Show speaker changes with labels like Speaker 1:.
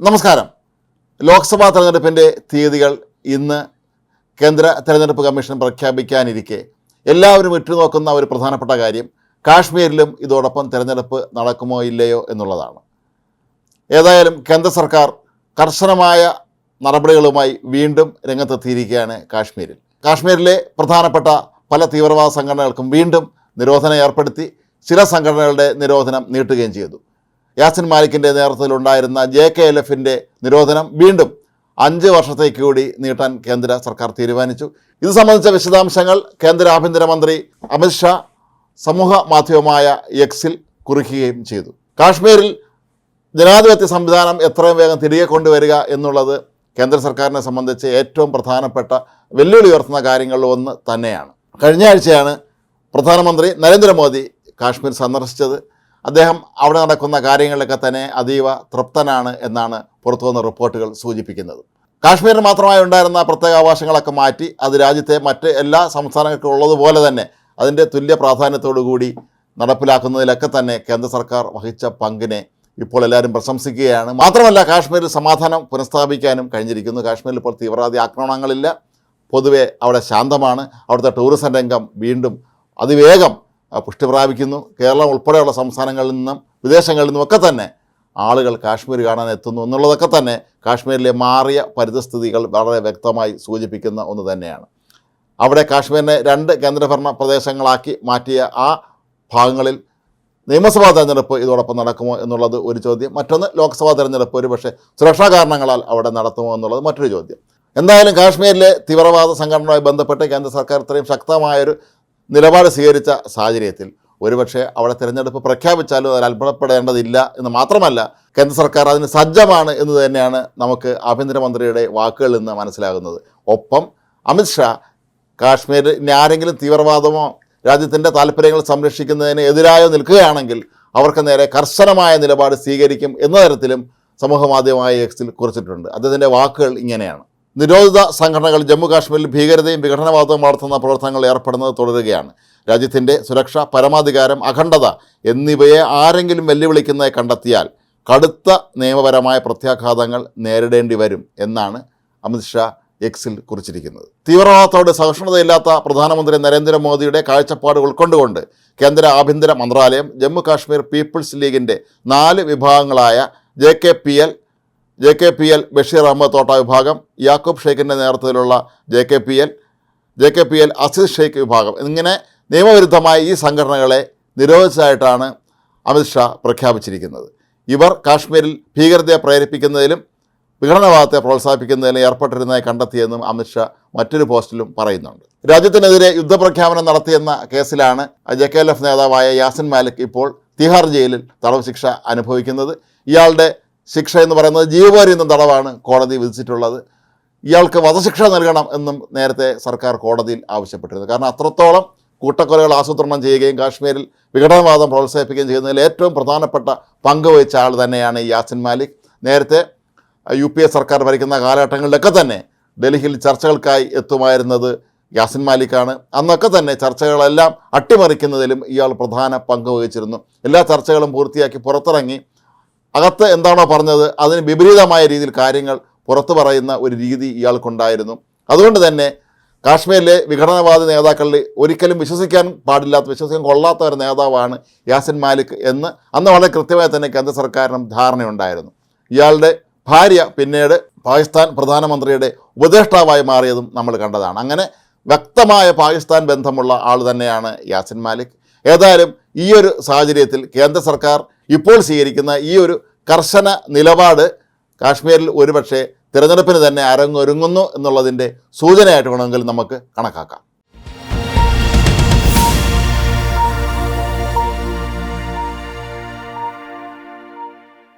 Speaker 1: നമസ്കാരം. ലോക്സഭാ തെരഞ്ഞെടുപ്പിന്റെ തീയതികൾ ഇന്ന് കേന്ദ്ര തെരഞ്ഞെടുപ്പ് കമ്മീഷൻ പ്രഖ്യാപിക്കാനിരിക്കെ എല്ലാവരും ഇട്ടുനോക്കുന്ന ഒരു പ്രധാനപ്പെട്ട കാര്യം കാശ്മീരിലും ഇതോടൊപ്പം തെരഞ്ഞെടുപ്പ് നടക്കുമോ ഇല്ലയോ എന്നുള്ളതാണ്. ഏതായാലും കേന്ദ്ര സർക്കാർ കർശനമായ നടപടികളുമായി വീണ്ടും രംഗത്തെത്തിയിരിക്കുകയാണ് കാശ്മീരിൽ. കാശ്മീരിലെ പ്രധാനപ്പെട്ട പല തീവ്രവാദ സംഘടനകൾക്കും വീണ്ടും നിരോധനം ഏർപ്പെടുത്തി ചില സംഘടനകളുടെ നിരോധനം നീട്ടുകയും ചെയ്തു. യാസിൻ മാലിക്കിന്റെ നേതൃത്വത്തിലുണ്ടായിരുന്ന ജെ കെ എൽ എഫിന്റെ നിരോധനം വീണ്ടും അഞ്ച് വർഷത്തേക്ക് കൂടി നീട്ടാൻ കേന്ദ്ര സർക്കാർ തീരുമാനിച്ചു. ഇത് സംബന്ധിച്ച വിശദാംശങ്ങൾ കേന്ദ്ര ആഭ്യന്തരമന്ത്രി അമിത്ഷാ സമൂഹ മാധ്യമമായ എക്സിൽ കുറിക്കുകയും ചെയ്തു. കാശ്മീരിൽ ജനാധിപത്യ സംവിധാനം എത്രയും വേഗം തിരികെ കൊണ്ടുവരിക എന്നുള്ളത് കേന്ദ്ര സർക്കാരിനെ സംബന്ധിച്ച് ഏറ്റവും പ്രധാനപ്പെട്ട വെല്ലുവിളി ഉയർത്തുന്ന കാര്യങ്ങളിൽ ഒന്ന് തന്നെയാണ്. കഴിഞ്ഞ ആഴ്ചയാണ് പ്രധാനമന്ത്രി നരേന്ദ്രമോദി കാശ്മീർ സന്ദർശിച്ചത്. അദ്ദേഹം അവിടെ നടക്കുന്ന കാര്യങ്ങളിലൊക്കെ തന്നെ അതീവ തൃപ്തനാണ് എന്നാണ് പുറത്തുവന്ന റിപ്പോർട്ടുകൾ സൂചിപ്പിക്കുന്നത്. കാശ്മീരിന് മാത്രമായി ഉണ്ടായിരുന്ന പ്രത്യേകാവകാശങ്ങളൊക്കെ മാറ്റി അത് രാജ്യത്തെ മറ്റ് എല്ലാ സംസ്ഥാനങ്ങൾക്കും ഉള്ളതുപോലെ തന്നെ അതിന്റെ തുല്യ പ്രാധാന്യത്തോടുകൂടി നടപ്പിലാക്കുന്നതിലൊക്കെ തന്നെ കേന്ദ്ര സർക്കാർ വഹിച്ച പങ്കിനെ ഇപ്പോൾ എല്ലാവരും പ്രശംസിക്കുകയാണ്. മാത്രമല്ല കാശ്മീരിൽ സമാധാനം പുനഃസ്ഥാപിക്കാനും കഴിഞ്ഞിരിക്കുന്നു. കാശ്മീരിൽ ഇപ്പോൾ തീവ്രവാദി ആക്രമണങ്ങളില്ല. പൊതുവെ അവിടെ ശാന്തമാണ്. അവിടുത്തെ ടൂറിസം രംഗം വീണ്ടും അതിവേഗം പുഷ്ടി പ്രാപിക്കുന്നു. കേരളം ഉൾപ്പെടെയുള്ള സംസ്ഥാനങ്ങളിൽ നിന്നും വിദേശങ്ങളിൽ നിന്നുമൊക്കെ തന്നെ ആളുകൾ കാശ്മീർ കാണാൻ എത്തുന്നു എന്നുള്ളതൊക്കെ തന്നെ കാശ്മീരിലെ മാറിയ പരിതസ്ഥിതികൾ വളരെ വ്യക്തമായി സൂചിപ്പിക്കുന്ന ഒന്ന് തന്നെയാണ്. അവിടെ കാശ്മീരിനെ രണ്ട് കേന്ദ്രഭരണ പ്രദേശങ്ങളാക്കി മാറ്റിയ ആ ഭാഗങ്ങളിൽ നിയമസഭാ തെരഞ്ഞെടുപ്പ് ഇതോടൊപ്പം നടക്കുമോ എന്നുള്ളത് ഒരു ചോദ്യം. മറ്റൊന്ന് ലോക്സഭാ തെരഞ്ഞെടുപ്പ് ഒരു പക്ഷേ സുരക്ഷാ കാരണങ്ങളാൽ അവിടെ നടത്തുമോ എന്നുള്ളത് മറ്റൊരു ചോദ്യം. എന്തായാലും കാശ്മീരിലെ തീവ്രവാദ സംഘടനയുമായി ബന്ധപ്പെട്ട് കേന്ദ്ര സർക്കാർ ഇത്രയും ശക്തമായൊരു നിലപാട് സ്വീകരിച്ച സാഹചര്യത്തിൽ ഒരുപക്ഷെ അവിടെ തിരഞ്ഞെടുപ്പ് പ്രഖ്യാപിച്ചാലും അതിൽ അത്ഭുതപ്പെടേണ്ടതില്ല എന്ന് മാത്രമല്ല കേന്ദ്ര സർക്കാർ അതിന് സജ്ജമാണ് എന്ന് തന്നെയാണ് നമുക്ക് ആഭ്യന്തരമന്ത്രിയുടെ വാക്കുകളിൽ നിന്ന് മനസ്സിലാകുന്നത്. ഒപ്പം അമിത്ഷാ കാശ്മീരിൽ ഇനി ആരെങ്കിലും തീവ്രവാദമോ രാജ്യത്തിന്റെ താല്പര്യങ്ങൾ സംരക്ഷിക്കുന്നതിന് എതിരായോ നിൽക്കുകയാണെങ്കിൽ അവർക്ക് നേരെ കർശനമായ നിലപാട് സ്വീകരിക്കും എന്ന തരത്തിലും സമൂഹമാധ്യമമായ എക്സിൽ കുറിച്ചിട്ടുണ്ട്. അദ്ദേഹത്തിന്റെ വാക്കുകൾ ഇങ്ങനെയാണ്. നിരോധിത സംഘടനകൾ ജമ്മു കാശ്മീരിൽ ഭീകരതയും വിഘടനവാദവും വളർത്തുന്ന പ്രവർത്തനങ്ങളിൽ ഏർപ്പെടുന്നത് തുടരുകയാണ്. രാജ്യത്തിന്റെ സുരക്ഷ പരമാധികാരം അഖണ്ഡത എന്നിവയെ ആരെങ്കിലും വെല്ലുവിളിക്കുന്നതായി കണ്ടെത്തിയാൽ കടുത്ത നിയമപരമായ പ്രത്യാഘാതങ്ങൾ നേരിടേണ്ടി വരും എന്നാണ് അമിത്ഷാ എക്സിൽ കുറിച്ചിരിക്കുന്നത്. തീവ്രവാദത്തോട് സഹിഷ്ണുതയില്ലാത്ത പ്രധാനമന്ത്രി നരേന്ദ്രമോദിയുടെ കാഴ്ചപ്പാട് ഉൾക്കൊണ്ടുകൊണ്ട് കേന്ദ്ര ആഭ്യന്തര മന്ത്രാലയം ജമ്മു കാശ്മീർ പീപ്പിൾസ് ലീഗിന്റെ നാല് വിഭാഗങ്ങളായ J K P L J K P L Bashir Ahmad തോട്ട വിഭാഗം യാക്കൂബ് ഷെയ്ഖിന്റെ നേതൃത്വത്തിലുള്ള J K P L J K P L Aziz Sheikh വിഭാഗം. ഇങ്ങനെ നിയമവിരുദ്ധമായ ഈ സംഘടനകളെ നിരോധിച്ചതായിട്ടാണ് അമിത്ഷാ പ്രഖ്യാപിച്ചിരിക്കുന്നത്. ഇവർ കാശ്മീരിൽ ഭീകരതയെ പ്രേരിപ്പിക്കുന്നതിലും വിഘടനവാദത്തെ പ്രോത്സാഹിപ്പിക്കുന്നതിലും ഏർപ്പെട്ടിരുന്നതായി കണ്ടെത്തിയെന്നും അമിത്ഷാ മറ്റൊരു പോസ്റ്റിലും പറയുന്നുണ്ട്. രാജ്യത്തിനെതിരെ യുദ്ധപ്രഖ്യാപനം നടത്തിയെന്ന കേസിലാണ് ജെ കെ എൽ എഫ് നേതാവായ യാസിൻ മാലിക് ഇപ്പോൾ തിഹാർ ജയിലിൽ തടവ് ശിക്ഷ അനുഭവിക്കുന്നത്. ഇയാളുടെ ശിക്ഷ എന്ന് പറയുന്നത് ജീവപര്യന്തം തടവാണ് കോടതി വിധിച്ചിട്ടുള്ളത്. ഇയാൾക്ക് വധശിക്ഷ നൽകണം എന്നും നേരത്തെ സർക്കാർ കോടതിയിൽ ആവശ്യപ്പെട്ടിരുന്നു. കാരണം അത്രത്തോളം കൂട്ടക്കൊലകൾ ആസൂത്രണം ചെയ്യുകയും കാശ്മീരിൽ വിഘടനവാദം പ്രോത്സാഹിപ്പിക്കുകയും ചെയ്യുന്നതിൽ ഏറ്റവും പ്രധാനപ്പെട്ട പങ്ക് വഹിച്ച ആൾ തന്നെയാണ് ഈ യാസിൻ മാലിക്. നേരത്തെ യു പി എ സർക്കാർ ഭരിക്കുന്ന കാലഘട്ടങ്ങളിലൊക്കെ തന്നെ ഡൽഹിയിൽ ചർച്ചകൾക്കായി എത്തുമായിരുന്നത് യാസിൻ മാലിക്കാണ്. അന്നൊക്കെ തന്നെ ചർച്ചകളെല്ലാം അട്ടിമറിക്കുന്നതിലും ഇയാൾ പ്രധാന പങ്ക് വഹിച്ചിരുന്നു. എല്ലാ ചർച്ചകളും പൂർത്തിയാക്കി പുറത്തിറങ്ങി അകത്ത് എന്താണോ പറഞ്ഞത് അതിന് വിപരീതമായ രീതിയിൽ കാര്യങ്ങൾ പുറത്തു പറയുന്ന ഒരു രീതി ഇയാൾക്കുണ്ടായിരുന്നു. അതുകൊണ്ട് തന്നെ കാശ്മീരിലെ വിഘടനവാദി നേതാക്കളിൽ ഒരിക്കലും വിശ്വസിക്കാൻ പാടില്ലാത്ത വിശ്വസിക്കാൻ കൊള്ളാത്ത ഒരു നേതാവാണ് യാസിൻ മാലിക് എന്ന് അന്ന് വളരെ കൃത്യമായി തന്നെ കേന്ദ്ര സർക്കാരിനും ധാരണയുണ്ടായിരുന്നു. ഇയാളുടെ ഭാര്യ പിന്നീട് പാകിസ്ഥാൻ പ്രധാനമന്ത്രിയുടെ ഉപദേഷ്ടാവായി മാറിയതും നമ്മൾ കണ്ടതാണ്. അങ്ങനെ വ്യക്തമായ പാകിസ്ഥാൻ ബന്ധമുള്ള ആൾ തന്നെയാണ് യാസിൻ മാലിക്. ഏതായാലും ഈ ഒരു സാഹചര്യത്തിൽ കേന്ദ്ര സർക്കാർ ഇപ്പോൾ സ്വീകരിക്കുന്ന ഈ ഒരു കർശന നിലപാട് കാശ്മീരിൽ ഒരുപക്ഷെ തിരഞ്ഞെടുപ്പിന് തന്നെ അരങ്ങൊരുങ്ങുന്നു എന്നുള്ളതിന്റെ സൂചനയായിട്ട് വേണമെങ്കിൽ നമുക്ക് കണക്കാക്കാം.